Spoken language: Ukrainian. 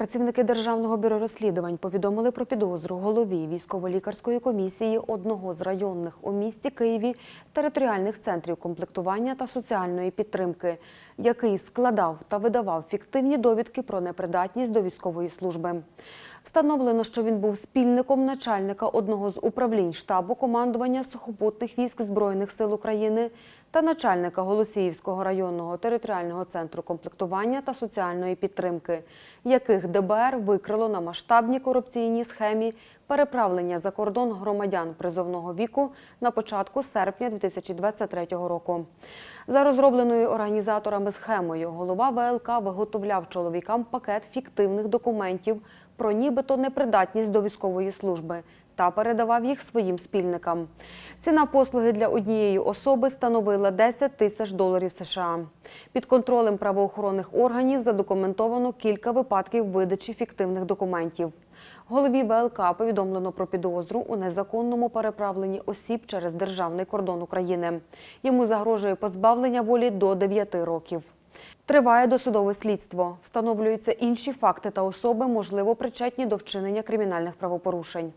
Працівники Державного бюро розслідувань повідомили про підозру голові військово-лікарської комісії одного з районних у місті Києві територіальних центрів комплектування та соціальної підтримки, який складав та видавав фіктивні довідки про непридатність до військової служби. Встановлено, що він був спільником начальника одного з управлінь штабу командування сухопутних військ Збройних сил України та начальника Голосіївського районного територіального центру комплектування та соціальної підтримки, яких ДБР викрило на масштабній корупційній схемі переправлення за кордон громадян призовного віку на початку серпня 2023 року. За розробленою організаторами схемою голова ВЛК виготовляв чоловікам пакет фіктивних документів про нібито непридатність до військової служби та передавав їх своїм спільникам. Ціна послуги для однієї особи становила 10 тисяч доларів США. Під контролем правоохоронних органів задокументовано кілька випадків видачі фіктивних документів. Голові ВЛК повідомлено про підозру у незаконному переправленні осіб через державний кордон України. Йому загрожує позбавлення волі до 9 років. Триває досудове слідство. Встановлюються інші факти та особи, можливо, причетні до вчинення кримінальних правопорушень.